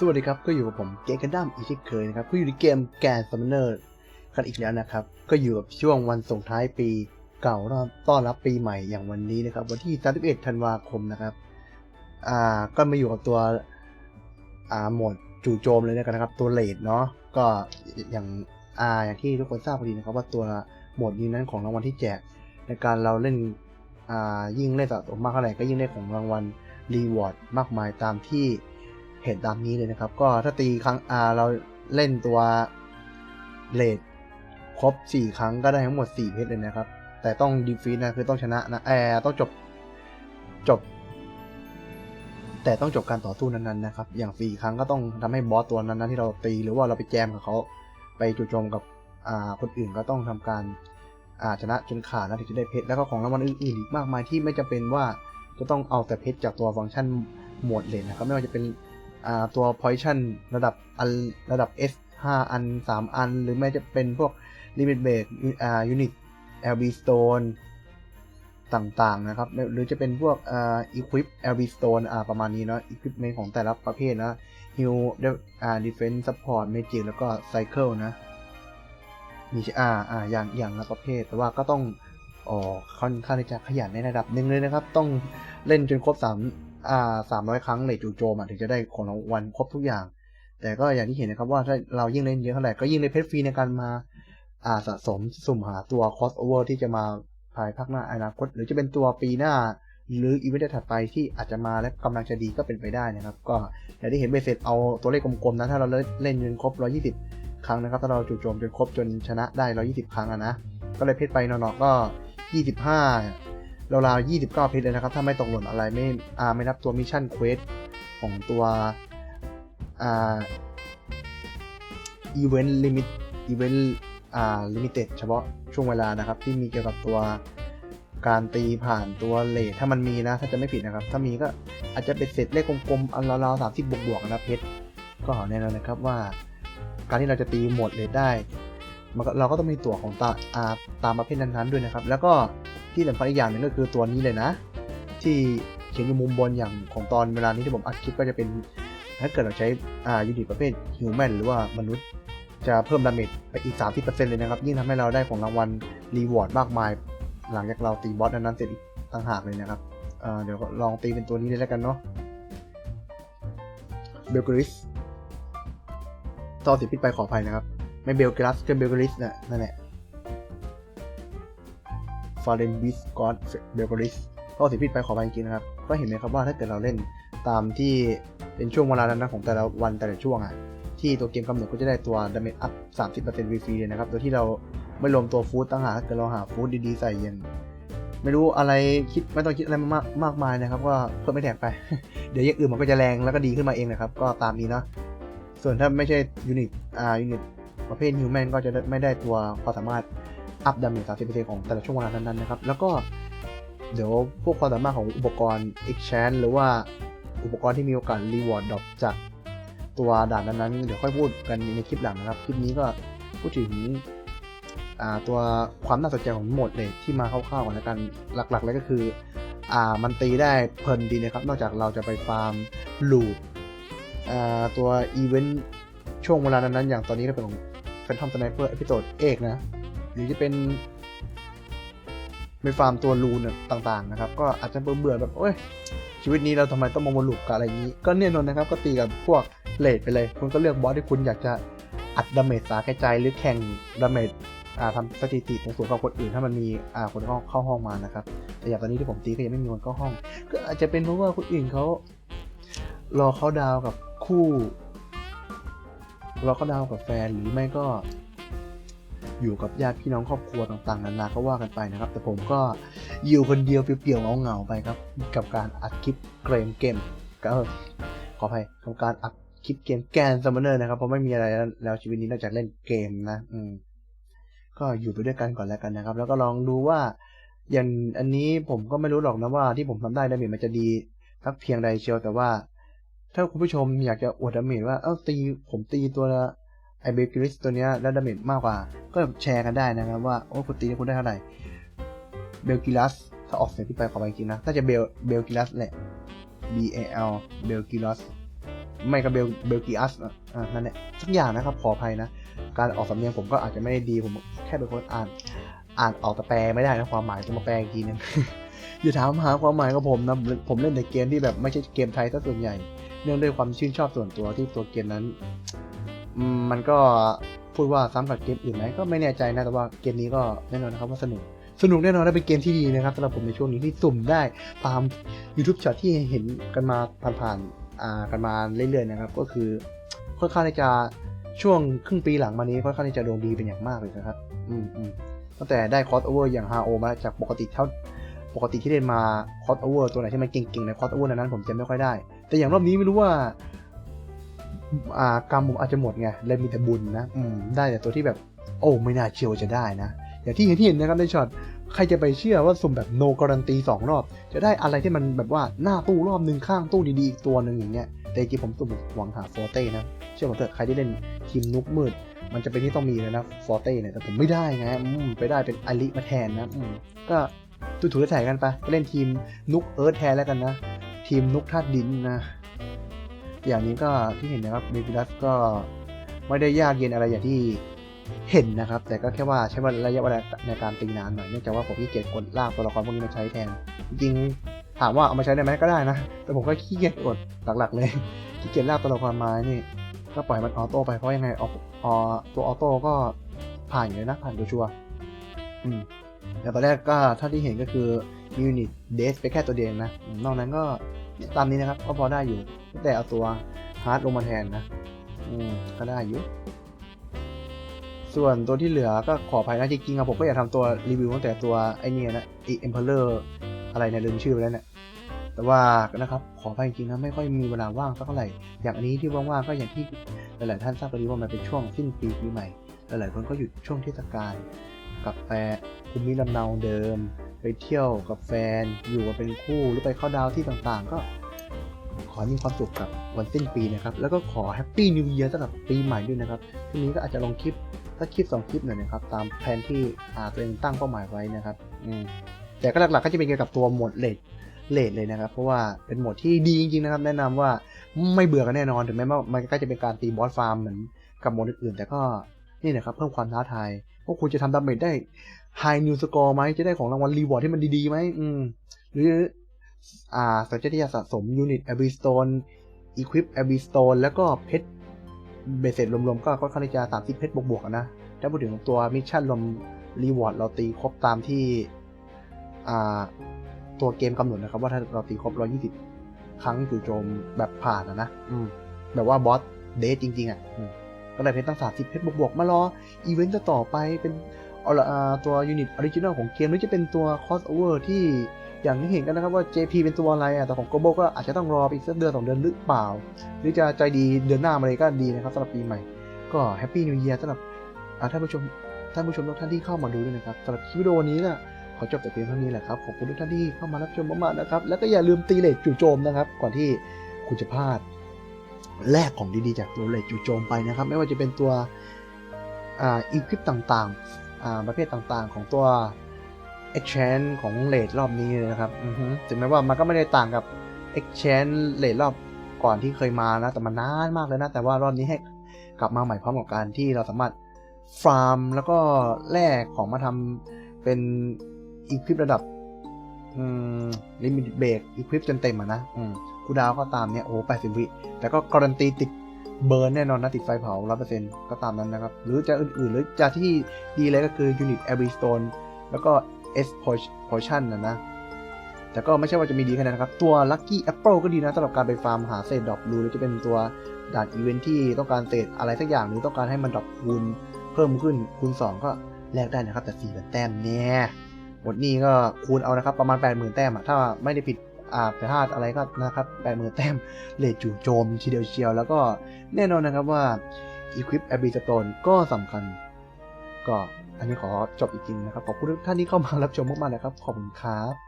สวัสดีครับ ก็อยู่กับผมเกมกันดั้มอีกเช่นเคยนะครับ ก็อยู่ในเกมแกนซัมเนอร์กันอีกแล้วนะครับ ก็อยู่กับช่วงวันส่งท้ายปีเก่ารอบต้อนรับปีใหม่อย่างวันนี้นะครับ วันที่ 31 ธันวาคมนะครับ อ่า ก็มาอยู่กับตัว อ่า หมดจู่โจมเลยนะครับ ตัวเลดเนาะ ก็อย่าง อ่า อย่างที่ทุกคนทราบพอดีนะครับ ว่าตัวหมดนี้นั้นของรางวัลที่แจก ในการเราเล่น อ่า ยิ่งเล่นสะสมมากเท่าไหร่ก็ยิ่งได้ของรางวัลรีวอร์ดมากมายตามที่ เห็นตามนี้เลยนะครับ ก็ถ้าตีครั้งอ่าเราเล่นตัวเลดครบ 4 ครั้งก็ได้ทั้งหมด 4 เพชรเลยนะครับ แต่ต้องดีฟีนะคือต้องชนะนะแอร์ต้องจบจบ แต่ต้องจบการต่อสู้นั้นๆนะครับ อย่าง 4 ครั้งก็ต้องทำให้บอสตัวนั้นๆที่เราตีหรือว่าเราไปแจมกับเขาไปจู่โจมกับอ่าคนอื่นก็ต้องทำการอาชนะจนขาดนะถึงจะได้เพชรแล้วก็ของรางวัลอื่นๆอีกมากมายที่ไม่จำเป็นว่าจะต้องเอาแต่เพชรจากตัวฟังก์ชันหมวดเลนนะครับ ไม่ว่าจะเป็น ตัว position ระดับอันระดับ S 5 อัน 3 อัน หรือไม่จะเป็นพวก limit break อ่า unit LB stone ต่างๆนะครับ หรือจะเป็นพวกอ่า equip LB stone อ่าประมาณนี้เนาะ equipment ของแต่ละประเภทนะ heal อ่า defense support magic แล้วก็ cycle นะมีอ่าอ่าอย่างอย่างละประเภท แต่ว่าก็ต้องอ๋อค่อนข้างจะขยันในระดับหนึ่งเลยนะครับ ต้องเล่นจนครบสาม อ่าสามร้อยครั้งเลยจู่โจมถึงจะได้ของรางวัลครบทุกอย่าง แต่ก็อย่างที่เห็นนะครับว่าถ้าเรายิ่งเล่นเยอะเท่าไหร่ก็ยิ่งได้เพชรฟรีในการมาอ่าสะสมสุ่มหาตัว crossover ที่จะมาภายภาคหน้าอนาคต หรือจะเป็นตัวปีหน้า หรืออีเวนต์ถัดไปที่อาจจะมาและกำลังจะดีก็เป็นไปได้นะครับ ก็อย่างที่เห็นเบสเสร็จเอาตัวเลขกลมๆนะถ้าเราเล่นจนครบ 120 ครั้งนะครับถ้าเราจู่โจมจนครบจนชนะได้ 120 ครั้งอะนะก็เลยเพชรไปเนาะๆก็ 25 ราวๆ29 เพชรเลยนะครับ ถ้าไม่ตกหล่นอะไรไม่อ่าไม่นับตัวมิชชั่นเควสของตัวอ่าอีเวนต์ลิมิตอีเวนต์อ่าลิมิเต็ดเฉพาะช่วงเวลานะครับ ที่มีเกี่ยวกับตัวการตีผ่านตัวเลทถ้ามันมีนะ ถ้าจะไม่ผิดนะครับ ถ้ามีก็อาจจะเป็นเศษเลขกลมๆอันราวๆ30บบวกๆนะเพชรก็แน่นอนนะครับว่า การที่เราจะตีหมดเลทได้เราก็ต้องมีตัวของตาอาตามประเภทนั้นๆด้วยนะครับ แล้วก็ ที่สำคัญอีกอย่างหนึ่งก็คือตัวนี้เลยนะ ที่เขียนอยู่มุมบนอย่างของตอนเวลานี้ที่ผมอัดคลิปก็จะเป็นถ้าเกิดเราใช้อ่ายูนิตประเภทฮิวแมนหรือว่ามนุษย์จะเพิ่มดาเมจไปอีก 30%เลยนะครับ ยิ่งทำให้เราได้ของรางวัลรีวอร์ดมากมาย หลังจากเราตีบอสนั้นเสร็จอีกต่างหากเลยนะครับเเดี๋ยวลองตีเป็นตัวนี้เลยแล้วกันเนาะเบลกริสต่อสิพิษไปขออภัยนะครับ ไม่เบลกรัสก็เบลกริสนะนั่นแหละ ฟาเรนบิสกอตเบลกริสต่อสิพิษไปขออภัยจริงนะครับ ก็เห็นไหมครับว่าถ้าเกิดเราเล่นตามที่เป็นช่วงเวลานั้นนะของแต่ละวันแต่ละช่วงอะ ที่ตัวเกมกำหนดก็จะได้ตัวดาเมจอัพ 30%ฟรีๆเลยนะครับ โดยที่เราไม่รวมตัวฟู้ดต่างหากถ้าเกิดเราหาฟู้ดดีๆ ใส่เย็น ไม่รู้อะไรคิดไม่ต้องคิดอะไรมากมากมายนะครับก็เพิ่มไม่แดกไป เดี๋ยวอย่างอื่นมันก็จะแรงแล้วก็ดีขึ้นมาเองนะครับ ก็ตามนี้เนาะ ส่วนถ้าไม่ใช่ยูนิตอ่ายูนิตประเภทฮิวแมนก็จะไม่ได้ตัวความสามารถ อัพดาเมจ30%ของแต่ละช่วงเวลานั้นๆนะครับ แล้วก็เดี๋ยวพวกความสามารถของอุปกรณ์ exchange หรือว่าอุปกรณ์ที่มีโอกาสรีวอร์ดดรอปจากตัวด่านนั้นๆ เดี๋ยวค่อยพูดกันในคลิปหลังนะครับ คลิปนี้ก็พูดถึงตัวความน่าสนใจของโหมดเลยที่มาคร่าวๆก่อนแล้วกัน หลักๆเลยก็คืออ่ามันตีได้เพลินดีนะครับ นอกจากเราจะไปฟาร์มลูปตัวอีเวนต์ช่วงเวลานั้นๆอย่างตอนนี้ก็เป็นของแฟนทอมสไนเปอร์เอพิโซดเอกนะ หรือจะเป็นไปฟาร์มตัวรูนต่างๆนะครับ ก็อาจจะเบื่อๆแบบโอ้ยชีวิตนี้เราทำไมต้องมาวนลูปกับอะไรอย่างนี้ ก็แน่นนนะครับก็ตีกับพวกเลดไปเลย คุณก็เลือกบอสที่คุณอยากจะอัดดาเมจสาแก่ใจหรือแข่งดาเมจอ่าทำสถิติของสูงกับคนอื่นถ้ามันมีอ่าคนเข้าเข้าห้องมานะครับแต่อย่างตอนนี้ที่ผมตีก็ยังไม่มีคนเข้าห้อง ก็อาจจะเป็นเพราะว่าคนอื่นเขารอเขาดาวกับคู่รอเขาดาวกับแฟนหรือไม่ก็ อยู่กับญาติพี่น้องครอบครัวต่างๆนานาก็ว่ากันไปนะครับ แต่ผมก็อยู่คนเดียวเปลี่ยวๆเงาๆไปครับ กับการอัดคลิปเกมเกมก็ขออภัยกับการอัดคลิปเกมแกนซัมเมอร์นะครับเพราะไม่มีอะไรแล้วชีวิตนี้นอกจากเล่นเกมนะ อืมก็อยู่ไปด้วยกันก่อนแล้วกันนะครับ แล้วก็ลองดูว่า อย่างอันนี้ผมก็ไม่รู้หรอกนะว่าที่ผมทำได้ดาเมจมันจะดีสักเพียงใดเชียวแต่ว่า ถ้าคุณผู้ชมอยากจะอวดดาเมจว่าเอ้าตีผมตีตัว ไอเบลกิริสตัวเนี้ยแล้วดาเมจมากกว่า ก็แชร์กันได้นะครับว่า โอ้คุณตีคุณได้เท่าไหร่ เบลกิลัส ถ้าออกเสียงที่ไปขอไปจริงนะ น่าจะเบลเบลกิลัสแหละ B A L เบลกิลัสไม่ก็เบลเบลกิอัสอะอ่านั่นแหละสักอย่างนะครับขออภัยนะ การออกสำเนียงผมก็อาจจะไม่ได้ดีผมแค่เป็นคนอ่าน อ่านออกแต่แปลไม่ได้นะความหมายจะมาแปลอีกทีนึงอย่าถามหาความหมายของผมนะผมเล่นแต่เกมที่แบบไม่ใช่เกมไทยซะส่วนใหญ่ เนื่องด้วยความชื่นชอบส่วนตัวที่ตัวเกมนั้น มันก็พูดว่าซ้ำกับเกมอื่นไหมก็ไม่แน่ใจนะแต่ว่าเกมนี้ก็แน่นอนนะครับว่าสนุกสนุกแน่นอนและเป็นเกมที่ดีนะครับสำหรับผมในช่วงนี้ที่สุ่มได้ตาม YouTube ช็อตที่เห็นกันมาผ่านๆอ่ากันมาเรื่อยๆนะครับ ก็คือค่อนข้างจะช่วงครึ่งปีหลังมานี้ค่อนข้างจะดวงดีเป็นอย่างมากเลยนะครับ อืมอืมตั้งแต่ได้คอสโอเวอร์อย่าง HO มาจากปกติเท่าปกติที่เล่นมาคอสโอเวอร์ตัวไหนที่มันเก่งๆในคอสโอเวอร์นั้นผมจะไม่ค่อยได้ แต่อย่างรอบนี้ไม่รู้ว่า อ่ากรรมผมอาจจะหมดไงเลยมีแต่บุญนะอืมได้แต่ตัวที่แบบ โอ้ไม่น่าเชื่อว่าจะได้นะ อย่างที่เห็นที่เห็นนะครับในช็อตใครจะไปเชื่อว่าสุ่มแบบโนการันตีสองรอบ จะได้อะไรที่มันแบบว่าหน้าตู้รอบหนึ่งข้างตู้ดีๆอีกตัวหนึ่งอย่างเงี้ยแต่จริงๆผมสุ่มหวังหาฟอร์เต้นะเชื่อผมเถอะใครที่เล่นทีมนุกมืด มันจะเป็นที่ต้องมีเลยนะฟอร์เต้เนี่ยแต่ผมไม่ได้ไงอืมไปได้เป็นอลิมาแทนนะอืมก็ถูถูๆถ่ายๆกันไปก็เล่นทีมนุกเอิร์ธแทนแล้วกันนะ ทีมนุกธาตุดินนะ อย่างนี้ก็ที่เห็นนะครับเบบิลัสก็ไม่ได้ยากเย็นอะไรอย่างที่เห็นนะครับ แต่ก็แค่ว่าใช้ระยะเวลาในการตีนานหน่อยเนื่องจากว่าผมขี้เกียจกดลากตัวละครพวกนี้มาใช้แทน จริงถามว่าเอามาใช้ได้ไหมก็ได้นะ แต่ผมก็ขี้เกียจกดหลักๆ เลยขี้เกียจลากตัวละครมานี่ก็ปล่อยมันออโต้ไปเพราะยังไงออกออตัวออโต้ก็ผ่านอยู่เลยนะผ่านชัวร์อืมแต่ตอนแรกก็เท่าที่เห็นก็คือมียูนิตเดสไปแค่ตัวเดียวนะนอกนั้นก็ ตามนี้นะครับ ก็พอได้อยู่ แต่เอาตัวฮาร์ดลงมาแทนนะ อืม ก็ได้อยู่ ส่วนตัวที่เหลือก็ขออภัยนะจริงๆอะผมก็อยากทำตัวรีวิวตั้งแต่ตัวไอเนี่ยนะอีเอ็มเพลเลอร์อะไรเนี่ยลืมชื่อไปแล้วเนี่ยแต่ว่านะครับขออภัยจริงๆนะไม่ค่อยมีเวลาว่างสักเท่าไหร่ อย่างอันนี้ที่ว่างๆก็อย่างที่หลายๆท่านทราบกันดีว่ามันเป็นช่วงสิ้นปีปีใหม่ หลายๆคนก็หยุดช่วงเทศกาล กับแฟนภูมิลำเนาเดิม ไปเที่ยวกับแฟนอยู่กันเป็นคู่หรือไปเข้าดาวที่ต่างๆ ก็ขอมีความสุขกับวันสิ้นปีนะครับ แล้วก็ขอแฮปปี้นิว e ย r สำหรับปีใหม่ด้วยนะครับทีนี้ก็อาจจะลงคลิปสักคลิปสองคลิปหน่อยนะครับ ตามแผนที่อาตัวเองตั้งเป้าหมายไว้นะครับอืมแต่ก็หลักๆก็จะเป็นเกี่ยวกับตัวหมดเลดเลดเลยนะครับ เพราะว่าเป็นหมดที่ดีจริงๆนะครับ แนะนำว่าไม่เบื่อกันแน่นอนถึงแม้ว่ามันก็จะเป็นการตีบอสฟาร์มเหมือนกับหมดอื่นๆแต่ก็ นี่นะครับเพิ่มความท้าทายพวกคุณจะทำดาเมจได้ไฮนิวสกอร์ไหมจะได้ของรางวัลรีวอร์ดที่มันดีๆไหมอืมหรืออ่าสนใจที่จะสะสมยูนิตแอบิสโตนอีควิปแอบิสโตนแล้วก็เพชรเบสเสร็จรวมๆก็ค่อนข้างที่จะสามสิบเพชรบวกๆอะนะถ้าพูดถึงตัวมิชชั่นรวมรีวอร์ดเราตีครบตามที่อ่าตัวเกมกำหนดนะครับ ว่าถ้าเราตีครบ120ครั้งจู่โจมแบบผ่านอะนะ อืม แบบว่าบอสเดทจริง ๆ อะอืม ก็ได้เพชรตั้ง 30 เพชรบวกๆมารออีเวนต์จะต่อไปเป็นเอาละตัวยูนิตออริจินอลของเกมหรือจะเป็นตัวคอสโอเวอร์ที่อย่างที่เห็นกันนะครับว่า JP เป็นตัวอะไรอะแต่ของ Global ก็อาจจะต้องรอไปอีกสักเดือนสองเดือนหรือเปล่า หรือจะใจดีเดือนหน้ามาเลยก็ดีนะครับสำหรับปีใหม่ ก็แฮปปี้นิว e ย r สำหรับท่านผู้ชมท่านผู้ชมทุกท่านที่เข้ามาดูด้วยนะครับสำหรับคลิปวิดีโอนี้ก็ขอจบแต่เพียงเท่านี้แหละครับขอบคุณทุกท่านที่เข้ามารับชมมากๆนะครับแล้วก็อย่าลืมตีเลทจู่โจมนะครับ ก่อนที่คุณจะพลาด แลกของดีๆ จากตัวเลทจู่โจมไปนะครับ ไม่ว่าจะเป็นตัวอีคิปต่างๆ ประเภทต่างๆ ของตัว exchange ของเลทรอบนี้เลยนะครับถึงแม้ว่ามันก็ไม่ได้ต่างกับ exchange เลทรอบก่อนที่เคยมานะ แต่มันนานมากเลยนะ แต่ว่ารอบนี้ให้กลับมาใหม่พร้อมกับการที่เราสามารถฟาร์มแล้วก็แลกของมาทำเป็นอีคิประดับลิมิตเบรกอีคิปจนเต็มอะนะอื กูดาวก็ตามเนี่ยโอ้แปดสิบวิแต่ก็การันตีติดเบิร์นแน่นอนนะติดไฟเผาร้อยเปอร์เซ็นต์ก็ตามนั้นนะครับ หรือจะอื่นๆ หรือจะที่ดีเลยก็คือยูนิตแอริสโตนแล้วก็ S Potion นนะนะ แต่ก็ไม่ใช่ว่าจะมีดีแค่นั้นะครับ ตัว Lucky Apple ก็ดีนะสำหรับการไปฟาร์มหาเศษดอกบลูหรือจะเป็นตัวด่านอีเวนท์ที่ต้องการเศษอะไรสักอย่างหรือต้องการให้มันดอกคูณเพิ่มขึ้นคูณ 2 ก็แลกได้นะครับ แต่4 0แต้มเนี่ยหมดนี้ก็คูณเอานะครับ ประมาณ 80,000 แต้มอะถ้าไม่ได้ผิด อาแต่าอะไรก็นะครับแปดหมื่นแต้มเลทจู่โจมทีเดียวเชียว แล้วก็แน่นอนนะครับว่า Equip a b i l i t o n ก็สำคัญ ก็อันนี้ขอจบอีกทีนะครับ ขอบคุณทุกท่านที่เข้ามารับชมมากๆนะครับ ขอบคุณครับ